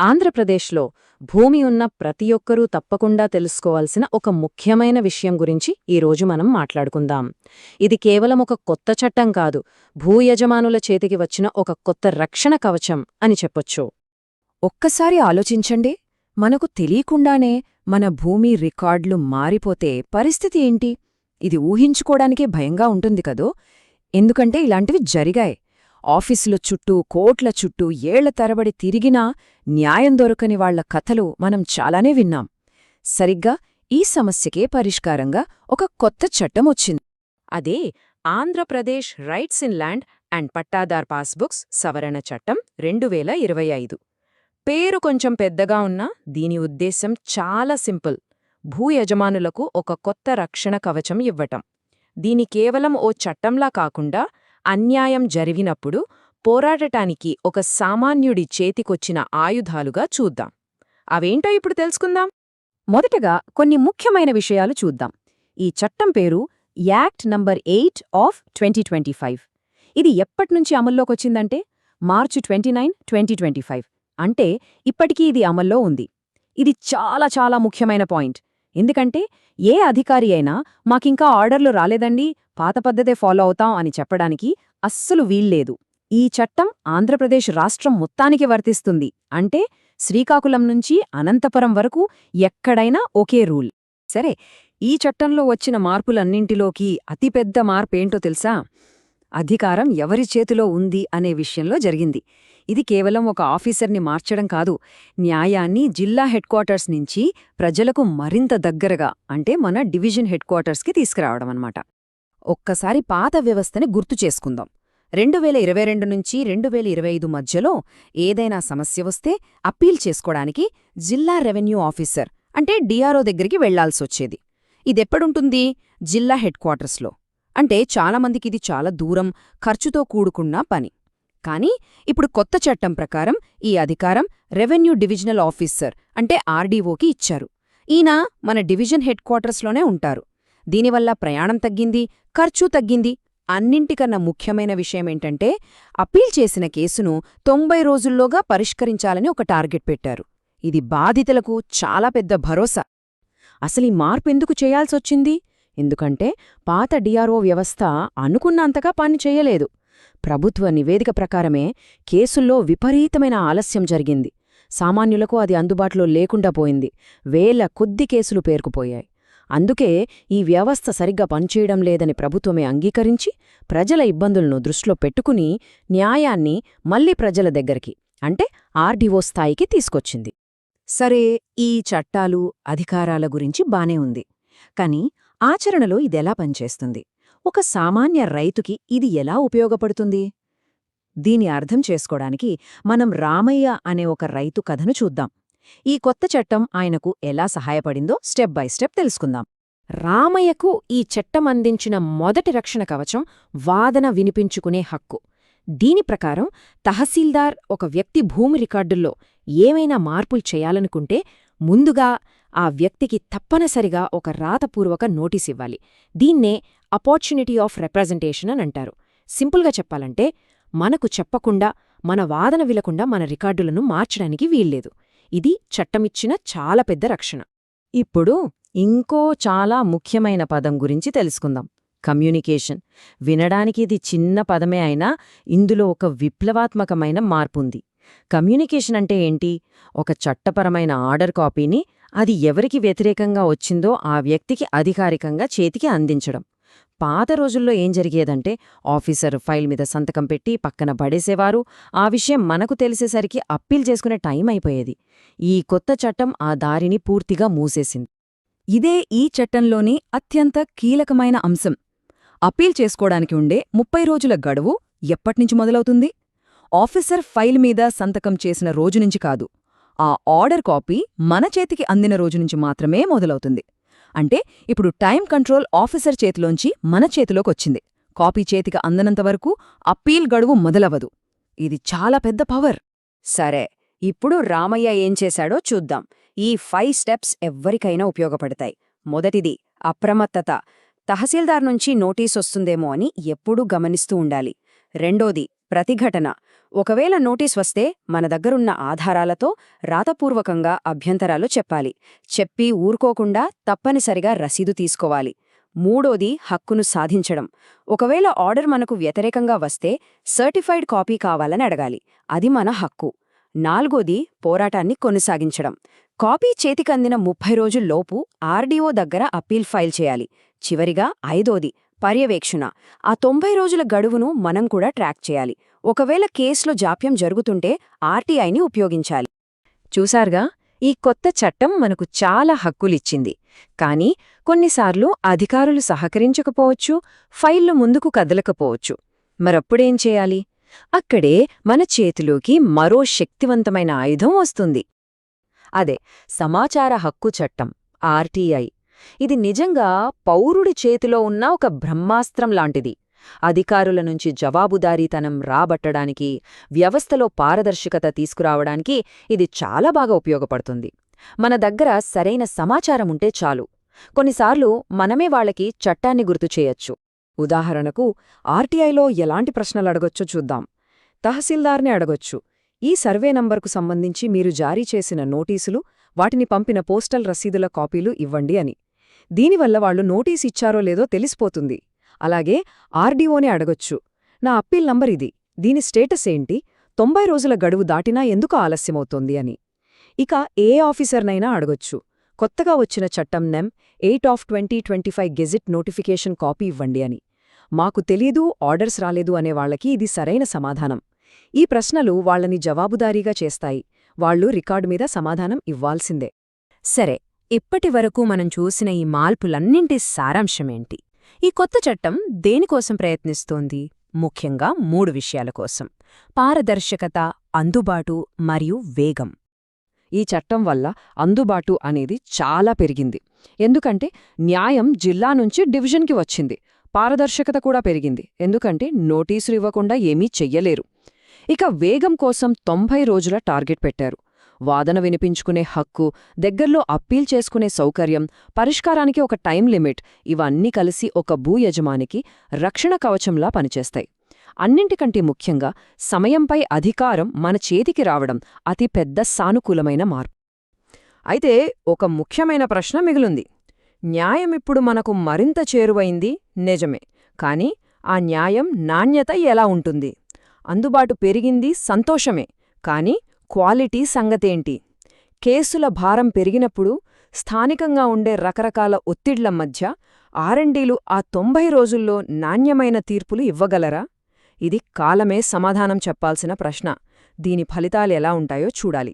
ఆంధ్రప్రదేశ్లో భూమి ఉన్న ప్రతి ఒక్కరూ తప్పకుండా తెలుసుకోవాల్సిన ఒక ముఖ్యమైన విషయం గురించి ఈరోజు మనం మాట్లాడుకుందాం. ఇది కేవలం ఒక కొత్త చట్టం కాదు భూయజమానుల చేతికి వచ్చిన ఒక కొత్త రక్షణ కవచం అని చెప్పొచ్చు. ఒక్కసారి ఆలోచించండి మనకు తెలియకుండానే మన భూమి రికార్డులు మారిపోతే పరిస్థితి ఏంటి? ఇది ఊహించుకోవడానికే భయంగా ఉంటుంది కదో? ఎందుకంటే ఇలాంటివి జరిగాయి. ఆఫీసుల చుట్టూ కోట్ల చుట్టూ ఏళ్ళ తరబడి తిరిగినా న్యాయం దొరకని వాళ్ళ కథలు మనం చాలానే విన్నాం. సరిగ్గా ఈ సమస్యకే పరిష్కారంగా ఒక కొత్త చట్టం వచ్చింది. అదే Andhra Pradesh rights in land and pattadar passbooks సవరణ చట్టం రెండు వేల ఇరవై ఐదు. పేరు కొంచెం పెద్దగా ఉన్నా దీని ఉద్దేశం చాలా సింపుల్. భూ యజమానులకు ఒక కొత్త రక్షణ కవచం ఇవ్వటం. దీని కేవలం ఓ చట్టంలా కాకుండా అన్యాయం జరిగినప్పుడు పోరాడటానికి ఒక సామాన్యుడి చేతికొచ్చిన ఆయుధాలుగా చూద్దాం. అవేంటో ఇప్పుడు తెలుసుకుందాం. మొదటగా కొన్ని ముఖ్యమైన విషయాలు చూద్దాం. ఈ చట్టం పేరు act number eight of twenty twenty five. ఇది ఎప్పట్నుంచి అమల్లోకొచ్చిందంటే March twenty nine twenty twenty five. అంటే ఇప్పటికీ ఇది అమల్లో ఉంది. ఇది చాలా చాలా ముఖ్యమైన పాయింట్. ఎందుకంటే ఏ అధికారి అయినా మాకింకా ఆర్డర్లు రాలేదండి పాత పద్ధతే ఫాలో అవుతాం అని చెప్పడానికి అస్సలు వీల్లేదు. ఈ చట్టం ఆంధ్రప్రదేశ్ రాష్ట్రం మొత్తానికి వర్తిస్తుంది. అంటే శ్రీకాకుళం నుంచి అనంతపురం వరకు ఎక్కడైనా ఒకే రూల్. సరే ఈ చట్టంలో వచ్చిన మార్పులన్నింటిలోకి అతిపెద్ద మార్పేంటో తెలుసా? అధికారం ఎవరి చేతిలో ఉంది అనే విషయంలో జరిగింది. ఇది కేవలం ఒక ఆఫీసర్ని మార్చడం కాదు. న్యాయాన్ని జిల్లా హెడ్క్వార్టర్స్ నుంచి ప్రజలకు మరింత దగ్గరగా అంటే మన డివిజన్ హెడ్క్వార్టర్స్కి తీసుకురావడం అన్నమాట. ఒక్కసారి పాత వ్యవస్థని గుర్తు చేసుకుందాం. రెండు వేల ఇరవై రెండు నుంచి రెండు వేల ఇరవై ఐదు మధ్యలో ఏదైనా సమస్య వస్తే అప్పీల్ చేసుకోవడానికి జిల్లా రెవెన్యూ ఆఫీసర్ అంటే డిఆర్ఓ దగ్గరికి వెళ్ళాల్సొచ్చేది ఇదెప్పుడుంటుంది? జిల్లా హెడ్ క్వార్టర్స్లో. అంటే చాలామందికి ఇది చాలా దూరం ఖర్చుతో కూడుకున్న పని. కానీ ఇప్పుడు కొత్త చట్టం ప్రకారం ఈ అధికారం రెవెన్యూ డివిజనల్ ఆఫీసర్ అంటే ఆర్డీఓకి ఇచ్చారు. ఈయన మన డివిజన్ హెడ్ క్వార్టర్స్లోనే ఉంటారు. దీనివల్ల ప్రయాణం తగ్గింది ఖర్చు తగ్గింది. అన్నింటికన్నా ముఖ్యమైన విషయమేంటంటే అప్పీల్ చేసిన కేసును తొంభై రోజుల్లోగా పరిష్కరించాలని ఒక టార్గెట్ పెట్టారు. ఇది బాధితులకు చాలా పెద్ద భరోసా. అసలీ మార్పెందుకు చేయాల్సొచ్చింది? ఎందుకంటే పాత డిఆర్ఓ వ్యవస్థ అనుకున్నంతగా పని చేయలేదు. ప్రభుత్వ నివేదిక ప్రకారమే కేసుల్లో విపరీతమైన ఆలస్యం జరిగింది. సామాన్యులకు అది అందుబాటులో లేకుండా పోయింది. వేల కొద్ది కేసులు పేరుకుపోయాయి. అందుకే ఈ వ్యవస్థ సరిగ్గా పనిచేయడం లేదని ప్రభుత్వమే అంగీకరించి ప్రజల ఇబ్బందులను దృష్టిలో పెట్టుకుని న్యాయాన్ని మళ్ళీ ప్రజల దగ్గరికి అంటే ఆర్డీఓ స్థాయికి తీసుకొచ్చింది. సరే ఈ చట్టాలు అధికారాల గురించి బానే ఉంది. కాని ఆచరణలో ఇదెలా పనిచేస్తుంది? ఒక సామాన్య రైతుకి ఇది ఎలా ఉపయోగపడుతుంది? దీని అర్థం చేసుకోడానికి మనం రామయ్య అనే ఒక రైతు కథను చూద్దాం. ఈ కొత్త చట్టం ఆయనకు ఎలా సహాయపడిందో స్టెప్ బై స్టెప్ తెలుసుకుందాం. రామయ్యకు ఈ చట్టం అందించిన మొదటి రక్షణ కవచం వాదన వినిపించుకునే హక్కు. దీని ప్రకారం తహసీల్దార్ ఒక వ్యక్తి భూమి రికార్డుల్లో ఏమైనా మార్పులు చేయాలనుకుంటే ముందుగా ఆ వ్యక్తికి తప్పనిసరిగా ఒక రాతపూర్వక నోటీస్ ఇవ్వాలి. దీన్నే అపార్చునిటీ ఆఫ్ రిప్రజెంటేషన్ అని అంటారు. సింపుల్గా చెప్పాలంటే మనకు చెప్పకుండా మన వాదన విలకుండా మన రికార్డులను మార్చడానికి వీల్లేదు. ఇది చట్టమిచ్చిన చాలా పెద్ద రక్షణ. ఇప్పుడు ఇంకో చాలా ముఖ్యమైన పదం గురించి తెలుసుకుందాం. కమ్యూనికేషన్. వినడానికి ఇది చిన్న పదమే అయినా ఇందులో ఒక విప్లవాత్మకమైన మార్పుంది. కమ్యూనికేషన్ అంటే ఏంటి? ఒక చట్టపరమైన ఆర్డర్ కాపీని అది ఎవరికి వ్యతిరేకంగా వచ్చిందో ఆ వ్యక్తికి అధికారికంగా చేతికి అందించడం. పాత రోజుల్లో ఏం జరిగేదంటే ఆఫీసర్ ఫైల్ మీద సంతకం పెట్టి పక్కన పడేసేవారు. ఆ విషయం మనకు తెలిసేసరికి అప్పీల్ చేసుకునే టైం అయిపోయేది. ఈ కొత్త చట్టం ఆ దారిని పూర్తిగా మూసేసింది. ఇదే ఈ చట్టంలోని అత్యంత కీలకమైన అంశం. అప్పీల్ చేసుకోవడానికి ఉండే ముప్పై రోజుల గడువు ఎప్పటినుంచి మొదలవుతుంది? ఆఫీసర్ ఫైల్ మీద సంతకం చేసిన రోజునుంచి కాదు. ఆ ఆర్డర్ కాపీ మన చేతికి అందిన రోజునుంచి మాత్రమే మొదలవుతుంది. అంటే ఇప్పుడు టైం కంట్రోల్ ఆఫీసర్ చేతిలోంచి మన చేతిలోకొచ్చింది. కాపీ చేతికి అందనంతవరకు అప్పీల్ గడువు మొదలవదు ఇది చాలా పెద్ద పవర్. సరే ఇప్పుడు రామయ్య ఏం చేశాడో చూద్దాం. ఈ ఫైవ్ స్టెప్స్ ఎవ్వరికైనా ఉపయోగపడతాయి. మొదటిది అప్రమత్తత. తహసీల్దార్ నుంచి నోటీస్ వస్తుందేమో అని ఎప్పుడూ గమనిస్తూ ఉండాలి. రెండోది ప్రతిఘటన. ఒకవేళ నోటీస్ వస్తే మన దగ్గరున్న ఆధారాలతో రాతపూర్వకంగా అభ్యంతరాలు చెప్పాలి. చెప్పి ఊరుకోకుండా తప్పనిసరిగా రసీదు తీసుకోవాలి. మూడోది హక్కును సాధించడం. ఒకవేళ ఆర్డర్ మనకు వ్యతిరేకంగా వస్తే సర్టిఫైడ్ కాపీ కావాలని అడగాలి. అది మన హక్కు. నాలుగోది పోరాటాన్ని కొనసాగించడం. కాపీ చేతికందిన ముప్పై రోజుల్లోపు ఆర్డీఓ దగ్గర అప్పీల్ ఫైల్ చేయాలి. చివరిగా ఐదోది పర్యవేక్షణ. ఆ తొంభై రోజుల గడువును మనం కూడా ట్రాక్ చేయాలి. ఒకవేళ కేసులో జాప్యం జరుగుతుంటే ఆర్టీఐని ఉపయోగించాలి. చూశారుగా ఈ కొత్త చట్టం మనకు చాలా హక్కులిచ్చింది. కానీ కొన్నిసార్లు అధికారులు సహకరించకపోవచ్చు ఫైళ్ళు ముందుకు కదలకపోవచ్చు. మరప్పుడేం చేయాలి? అక్కడే మన చేతిలోకి మరో శక్తివంతమైన ఆయుధం వస్తుంది. అదే సమాచార హక్కు చట్టం ఆర్టీఐ. ఇది నిజంగా పౌరుడి చేతిలో ఉన్న ఒక బ్రహ్మాస్త్రం లాంటిది. అధికారుల నుంచి జవాబుదారీతనం రాబట్టడానికి వ్యవస్థలో పారదర్శకత తీసుకురావడానికి ఇది చాలా బాగా ఉపయోగపడుతుంది. మన దగ్గర సరైన సమాచారం ఉంటే చాలు. కొన్నిసార్లు మనమే వాళ్ళకి చట్టాన్ని గుర్తు చేయొచ్చు. ఉదాహరణకు ఆర్టీఐలో ఎలాంటి ప్రశ్నలు అడగొచ్చో చూద్దాం. తహసీల్దార్ని అడగొచ్చు. ఈ సర్వే నంబర్కు సంబంధించి మీరు జారీ చేసిన నోటీసులు వాటిని పంపిన పోస్టల్ రసీదుల కాపీలు ఇవ్వండి అని. దీనివల్ల వాళ్ళు నోటీస్ ఇచ్చారో లేదో తెలిసిపోతుంది. అలాగే ఆర్డీఓనే అడగొచ్చు. నా అప్పీల్ నంబర్ ఇది. దీని స్టేటస్ ఏంటి? తొంభై రోజుల గడువు దాటినా ఎందుకు ఆలస్యమవుతోంది అని. ఇక ఏ ఆఫీసర్నైనా అడగొచ్చు. కొత్తగా వచ్చిన చట్టం నెం eight of twenty twenty five gazette notification copy ఇవ్వండి అని. మాకు తెలీదు ఆర్డర్స్ రాలేదు అనే వాళ్ళకి ఇది సరైన సమాధానం. ఈ ప్రశ్నలు వాళ్ళని జవాబుదారీగా చేస్తాయి. వాళ్ళు రికార్డు మీద సమాధానం ఇవ్వాల్సిందే. సరే. ఇప్పటివరకు మనం చూసిన ఈ మార్పులన్నింటి సారాంశమేంటి? ఈ కొత్త చట్టం దేనికోసం ప్రయత్నిస్తోంది? ముఖ్యంగా మూడు విషయాల కోసం. పారదర్శకత అందుబాటు మరియు వేగం. ఈ చట్టం వల్ల అందుబాటు అనేది చాలా పెరిగింది. ఎందుకంటే న్యాయం జిల్లా నుంచి డివిజన్కి వచ్చింది. పారదర్శకత కూడా పెరిగింది. ఎందుకంటే నోటీసులు ఇవ్వకుండా ఏమీ చెయ్యలేరు. ఇక వేగం కోసం తొంభై రోజుల టార్గెట్ పెట్టారు. వాదన వినిపించుకునే హక్కు దగ్గర్లో అప్పీల్ చేసుకునే సౌకర్యం పరిష్కారానికి ఒక టైం లిమిట్ ఇవన్నీ కలిసి ఒక భూ యజమానికి రక్షణ కవచంలా పనిచేస్తాయి. అన్నింటికంటే ముఖ్యంగా సమయంపై అధికారం మన చేతికి రావడం అతి పెద్ద సానుకూలమైన మార్పు. అయితే ఒక ముఖ్యమైన ప్రశ్న మిగిలింది. న్యాయమిప్పుడు మనకు మరింత చేరువైంది నిజమే కాని ఆ న్యాయం నాణ్యత ఎలా ఉంటుంది? అందుబాటు పెరిగింది సంతోషమే కాని క్వాలిటీ సంగతేంటి? కేసుల భారం పెరిగినప్పుడు స్థానికంగా ఉండే రకరకాల ఒత్తిడ్ల మధ్య ఆర్ఎండీలు ఆ తొంభై రోజుల్లో నాణ్యమైన తీర్పులు ఇవ్వగలరా? ఇది కాలమే సమాధానం చెప్పాల్సిన ప్రశ్న. దీని ఫలితాలెలా ఉంటాయో చూడాలి.